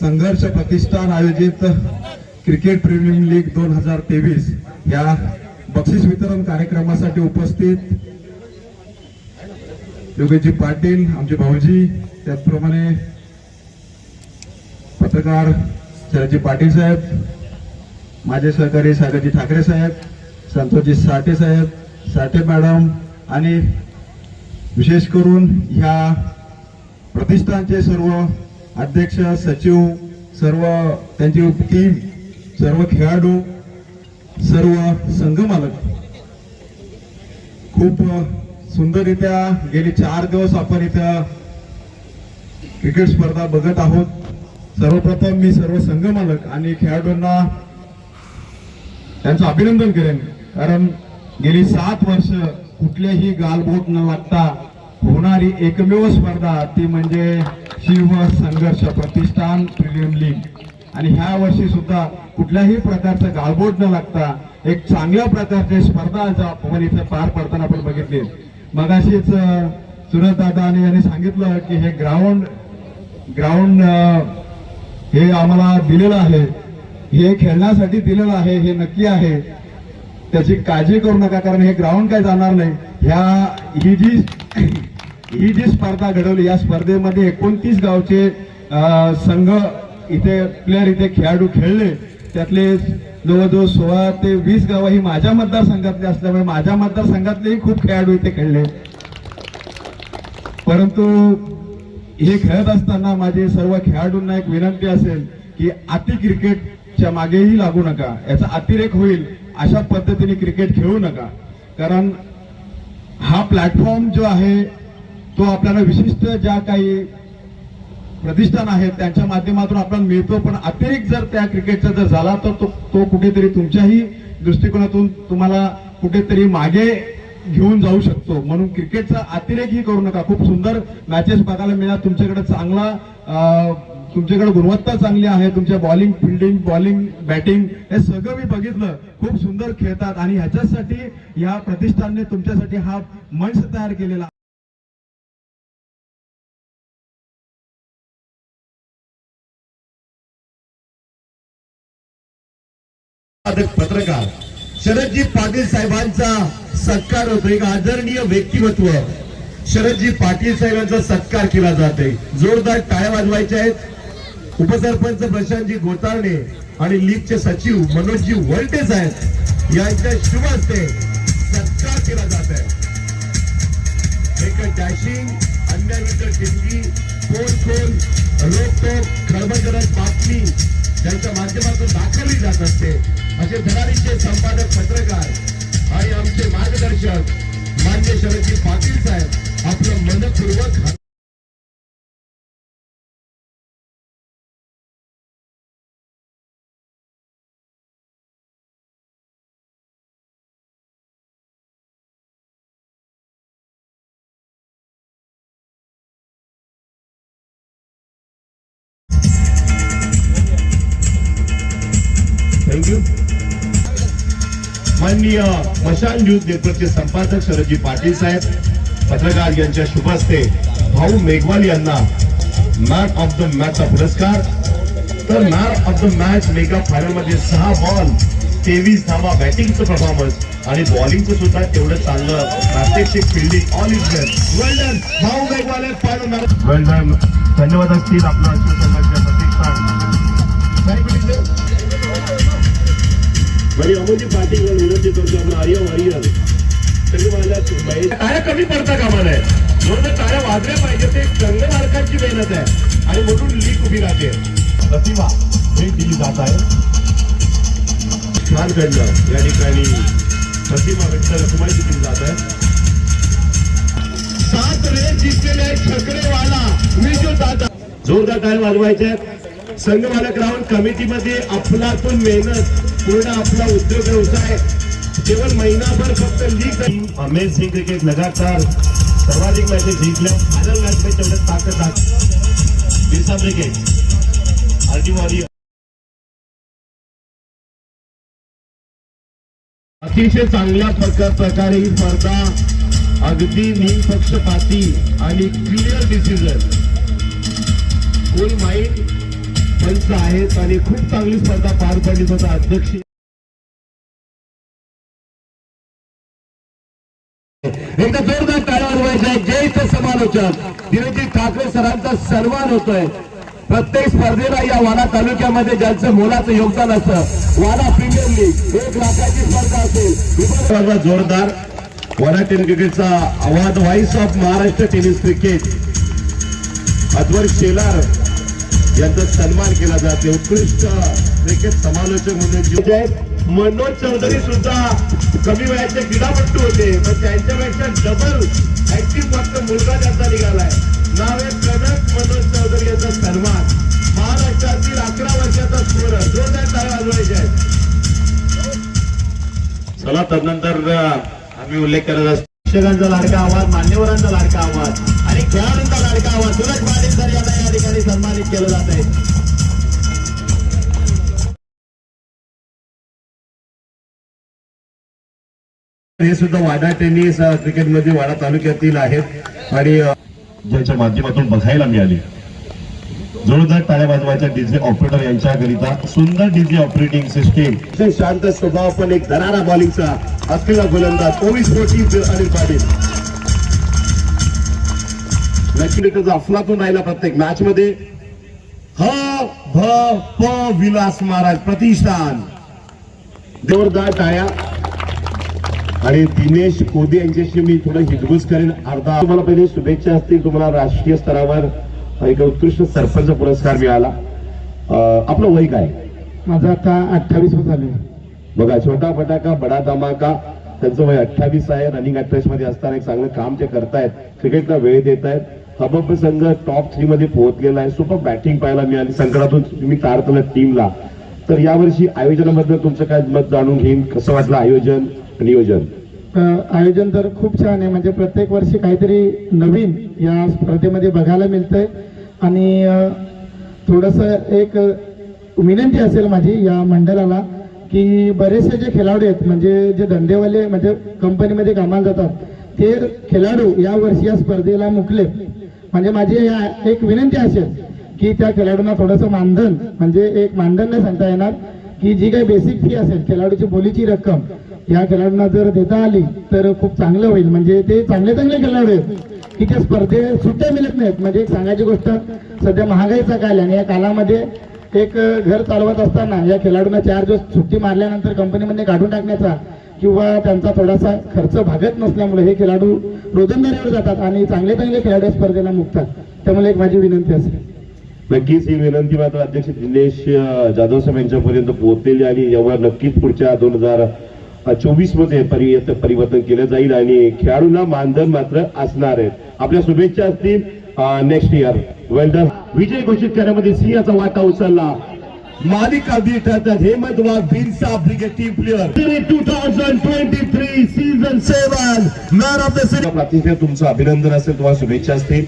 संघर्ष प्रतिष्ठान आयोजित cricket premium league दोन हजार तेवीस या बक्षीस वितरण कार्यक्रमासाठी उपस्थित योगेशजी पाटील आमचे भाऊजी त्याचप्रमाणे पत्रकार शरदजी पाटील साहेब माझे सहकारी सागरजी ठाकरे साहेब संतोषजी साठे साहेब साठे मॅडम आणि विशेष करून ह्या प्रतिष्ठानचे सर्व अध्यक्ष सचिव सर्व त्यांची टीम सर्व खेळाडू सर्व संघमालक खूप सुंदररित्या गेली चार दिवस आपण इथं क्रिकेट स्पर्धा बघत आहोत. सर्वप्रथम मी सर्व संघमालक आणि खेळाडूंना त्यांचं अभिनंदन करेन. कारण गेली सात वर्ष कुठल्याही गालबोट न लागता होणारी एकमेव स्पर्धा ती म्हणजे शिव संघर्ष प्रतिष्ठान प्रीमियम लीग. आणि ह्या वर्षी सुद्धा कुठल्याही प्रकारचं गाळबोट न लागता एक चांगल्या प्रकारची स्पर्धा आज आपण इथे पार पडताना आपण बघितली. मगाशीच सुरत दादाने आणि यांनी सांगितलं की हे ग्राउंड ग्राउंड हे आम्हाला दिलेलं आहे. हे खेळण्यासाठी दिलेलं आहे हे नक्की आहे. त्याची काळजी करू नका कारण हे ग्राउंड काय जाणार नाही. ह्या ही जी ही जी स्पर्धा घडवली या स्पर्धेमध्ये एकोणतीस गावचे संघ इथे प्लेअर इथे खेळाडू खेळले. त्यातले जवळजवळ सोळा ते वीस गाव ही माझ्या मतदारसंघातले असल्यामुळे माझ्या मतदारसंघातलेही खूप खेळाडू इथे खेळले. परंतु हे खेळत असताना माझे सर्व खेळाडूंना एक विनंती असेल की अति क्रिकेटच्या मागेही लागू नका. याचा अतिरेक होईल. अशा पद्धतीने क्रिकेट खेळू नका. कारण हा प्लॅटफॉर्म जो आहे तो आपल्याला विशिष्ट ज्या काही प्रतिष्ठान आहेत त्यांच्या माध्यमातून आपल्याला मिळतो. पण अतिरिक्त जर त्या क्रिकेटचा जर झाला तर तो तो कुठेतरी तुमच्याही दृष्टिकोनातून तुम्हाला कुठेतरी मागे घेऊन जाऊ शकतो. म्हणून क्रिकेटचा अतिरेकही करू नका. खूप सुंदर मॅचेस बघायला मिळणार. तुमच्याकडे चांगला तुमच्याकडे गुणवत्ता चांगली आहे तुमच्या बॉलिंग फिल्डिंग बॉलिंग बॅटिंग हे सगळं मी बघितलं. खूप सुंदर खेळतात आणि ह्याच्यासाठी या प्रतिष्ठानने तुमच्यासाठी हा मंच तयार केलेला पत्रकार शरदजी पाटील साहेबांचा सत्कार होतो एक आदरणीय व्यक्तिमत्व. शरदजी पाटील साहेबांचा सत्कार केला जाते जोरदार टाळ्या वाजवायच्या आहेत. उपसरपंच प्रशांतजी गोतारणे आणि लीगचे सचिव मनोजजी वलटे साहेब यांच्या शुभ हस्ते सत्कार केला जात आहे. एक डॅशिंग अन्यायविरुद्ध टिंगी पोलखोल रोकटोक खळबळजनक बातमी त्यांच्या माध्यमातून दाखवली जात असते. असे धडाडीचे संपादक पत्रकार आणि आमचे मार्गदर्शक मान्य शरदजी पाटील साहेब आपलं मनपूर्वक माननीय मशाल न्यूज नेटवर्कचे संपादक शरदजी पाटील साहेब पत्रकार यांच्या शुभ हस्ते भाऊ मेघवाल यांना मॅन ऑफ द मॅचचा पुरस्कार. तर man of the match mega फायनलमध्ये सहा बॉल तेवीस धावा बॅटिंगचं परफॉर्मन्स आणि बॉलिंगचं सुद्धा तेवढं चांगलं प्रात्यक्षिक fielding all is well well done भाऊ मेघवाल फायनल वेल डन धन्यवाद असतील आपलं संघाच्या प्रतिष्ठान. म्हणजे अमोलजी पाटील विनंती करतो आपण सगळे कमी पडता कामा नये म्हणून टाळ्या वाजल्या पाहिजे ते संघमालकांची मेहनत आहे. आणि म्हणून लीक उभी राहते. प्रतिभा भेट दिली जात आहे. छानकडनं या ठिकाणी प्रतिमा व्यक्त रकुमाई दिली जात आहे. सात रेस जिंकलेले छकडेवाला. जो दादा जोरदार काय वाजवायचे संघ मालक राहून कमिटीमध्ये अफलातून मेहनत. पूर्ण आपला उद्योग व्यवसाय केवळ महिनाभर फक्त लीग अमेझिंग क्रिकेट लगातार सर्वाधिक मॅचेस जिंकल्या. फायनल मॅच मध्ये तेवढं ताकद दाख बिरसा क्रिकेट आरटी वॉरियर अतिशय चांगल्या प्रकार प्रकारे ही स्पर्धा अगदी निपक्षपाती आणि क्लिअर डिसिजन फुल माइंड मंच आहेत आणि खूप चांगली स्पर्धा पार पडली स्वतः अध्यक्ष. एकदा जोरदार टाळ्यावर वाजवायच्या. आहेत ज्येष्ठ समालोचक. धीरजी ठाकरे सरांचा सन्मान होतोय. प्रत्येक स्पर्धेला या वाडा तालुक्यामध्ये ज्यांचं मोलाचं योगदान असतं. Wada premier league. एक लाखाची स्पर्धा असेल. जोरदार. वाडा टेनिस क्रिकेटचा award voice of Maharashtra tennis cricket. अद्वर Shelar. यांचा सन्मान केला जाते. उत्कृष्ट क्रिकेट समालोचक म्हणून मनोज चौधरी सुद्धा कमी वयाचे क्रीडापटू होते. पण त्यांच्यापेक्षा डबल ऍक्टिव्ह फक्त मुलगा त्यांचा निघालाय. नाव आहे कनक मनोज चौधरी यांचा सन्मान. महाराष्ट्रातील अकरा वर्षाचा स्कोर जोरदार टाळ्या वाजवायचे आहेत. चला तदनंतर आम्ही उल्लेख करत असतो. शिक्षकांचा लाडका आवाज मान्यवरांचा लाडका आवाज. खेळाडूंचा लाडका आवाज सुरज पाटील यांना या ठिकाणी सन्मानित केलं जात आहे. हे सुद्धा वाडा टेनिस क्रिकेटमध्ये वाडा तालुक्यातील आहेत. आणि ज्याच्या माध्यमातून बघायला मिळाली. जोरदार टाळ्या वाजवायच्या डीजे ऑपरेटर यांच्याकरिता सुंदर डीजे ऑपरेटिंग सिस्टीम. शांत स्वभाव पण एक दरारा बॉलिंगचा असलेला गोलंदाज ओवीस कोटी अनिल पाटील. लक्ष्मीचा अफलातून राहिला प्रत्येक मॅच मध्ये. ह भ प विलास महाराज प्रतिष्ठान. जोरदार टाळ्या. आणि दिनेश कोदे यांच्याशी मी थोडं हिजबूज करेन. अर्धा तुम्हाला पहिले शुभेच्छा असतील तुम्हाला राष्ट्रीय स्तरावर एक उत्कृष्ट सरपंच पुरस्कार मिळाला. आपलं वय काय? माझं आता अठ्ठावीस आले बघा छोटा फटाका बडा धमाका त्यांचं वय अठ्ठावीस आहे. रनिंग अठ्ठावीसमध्ये असताना एक चांगलं काम ते करतायत. क्रिकेटला वेळ देत आहेत हबब संघ टॉप थ्री मध्ये पोहोचलेला आहे. सुपर बॅटिंग पाहायला मिळाली. संकटातून तुम्ही काढताना टीमला तर यावर्षी आयोजनाबद्दल तुमचं काय मत जाणून घेईन? कसं वाटलं आयोजन नियोजन? आयोजन तर खूप छान आहे. म्हणजे प्रत्येक वर्षी काहीतरी नवीन या स्पर्धेमध्ये बघायला मिळतंय. आणि थोडंसं एक विनंती असेल माझी या मंडळाला की बरेचसे जे खेळाडू आहेत म्हणजे जे धंदेवाले म्हणजे कंपनीमध्ये कामाला जातात ते खेळाडू या वर्षी या स्पर्धेला मुकले. म्हणजे माझी या- एक विनंती असेल की त्या खेळाडूंना थोडंसं मानधन म्हणजे एक मानधन नाही सांगता येणार की जी काही बेसिक फी असेल खेळाडूची बोलीची रक्कम या खेळाडूंना जर देता आली तर खूप चांगलं होईल. म्हणजे ते चांगले चांगले खेळाडू आहेत की त्या स्पर्धेत सुट्ट्या मिळत नाहीत. म्हणजे एक सांगायची गोष्ट सध्या महागाईचा काल आहे आणि या कालामध्ये एक घर चालवत असताना या खेळाडूंना चार दिवस सुट्टी मारल्यानंतर कंपनीमध्ये काढून टाकण्याचा किंवा त्यांचा थोडासा खर्च भागत नसल्यामुळे हे खेळाडू रोजंदारीवर जातात आणि चांगले चांगले खेळाडू स्पर्धेला मुकतात. त्यामुळे एक माझी विनंती असेल. नक्कीच ही विनंती मात्र अध्यक्ष दिनेश जाधव साहेब यांच्यापर्यंत पोहोचलेली आणि यावर नक्कीच पुढच्या दोन हजार चोवीसमध्ये परि परिवर्तन केलं जाईल आणि खेळाडूंना मानधन मात्र असणार आहे. आपल्या शुभेच्छा असतील नेक्स्ट इयर वेल्डर विजय घोषित करण्यामध्ये सिंहाचा वाटा उचलला. मालिका Hemant Wagh Birsa brigade team player two thousand twenty three season seven man of the प्रातिनिध्य तुमचं अभिनंदन असेल तुम्हाला शुभेच्छा असतील।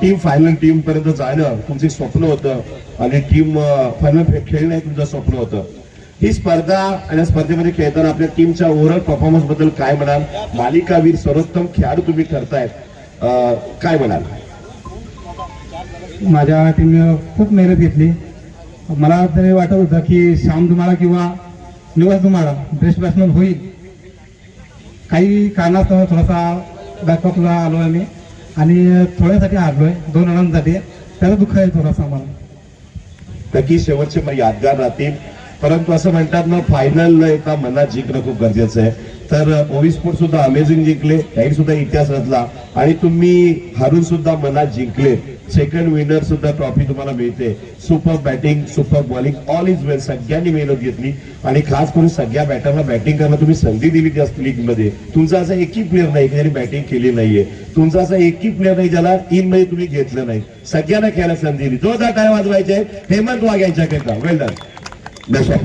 टीम फायनल टीम पर्यंत जाणं तुमचं स्वप्न होतं आणि टीम फायनल खेळणं हे तुमचं स्वप्न होतं। ही स्पर्धा आणि या स्पर्धेमध्ये खेळताना आपल्या टीमच्या ओव्हरऑल परफॉर्मन्सबद्दल काय म्हणाल? मालिकावीर सर्वोत्तम खेळाडू तुम्ही ठरतायत। काय म्हणाल? माझ्या टीमने खूप मेहनत घेतली। मला तरी वाटत होतं की श्याम तुम्हाला किंवा निवास तुम्हाला बेस्ट बॅट्समन होईल. काही कारणास्तव थोडासा बॅकअपला आलो आहे मी आणि थोड्यासाठी हारलोय दोन रनांसाठी. त्याचं दुःख आहे थोडासा मला नक्की शेवटचे मग यादगार राहतील. परंतु असं म्हणतात ना फायनल एका मनात जिंकणं खूप गरजेचं आहे. तर ओवी स्पोर्ट सुद्धा अमेझिंग जिंकले काही सुद्धा इतिहास रचला. आणि तुम्ही हारून सुद्धा मनात जिंकले. सेकंड विनर सुद्धा ट्रॉफी तुम्हाला मिळते. Super batting super bowling all is well सगळ्यांनी मेहनत घेतली. आणि खास करून सगळ्या बॅटरला बॅटिंग करायला तुम्ही संधी दिली त्या लीगमध्ये. तुमचा असा एकही प्लेअर नाही की ज्याने बॅटिंग केली नाहीये. तुमचा असा एकही प्लेअर नाही ज्याला इनमध्ये तुम्ही घेतलं नाही. सगळ्यांना खेळायला संधी दिली. जोरदार काय वाजवायचे. Hemant Wagh यांच्याकरिता well done best of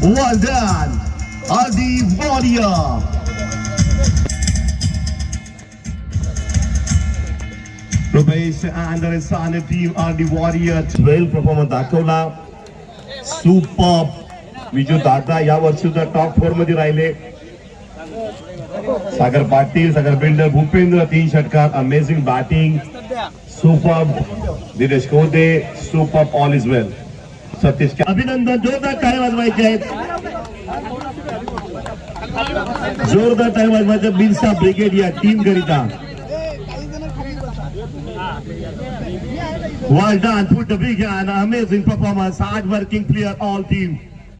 Well done, Adi Warrior. The Resane team are the Warrior. Well performance दाखवला. सुपर विजू दादा या वर्षी सुद्धा टॉप फोरमध्ये राहिले. सागर पाटील सागर बिल्डर भूपेंद्र तीन षटकार amazing batting super Dinesh Kode super all is well Satish के- अभिनंदन जोरदार टाळ्या वाजवायचे आहेत जोरदार टाळ्या वाजवायच्या बिरसा ब्रिगेड या टीम करिता Well done, put the big and amazing performance, hard working player, all team.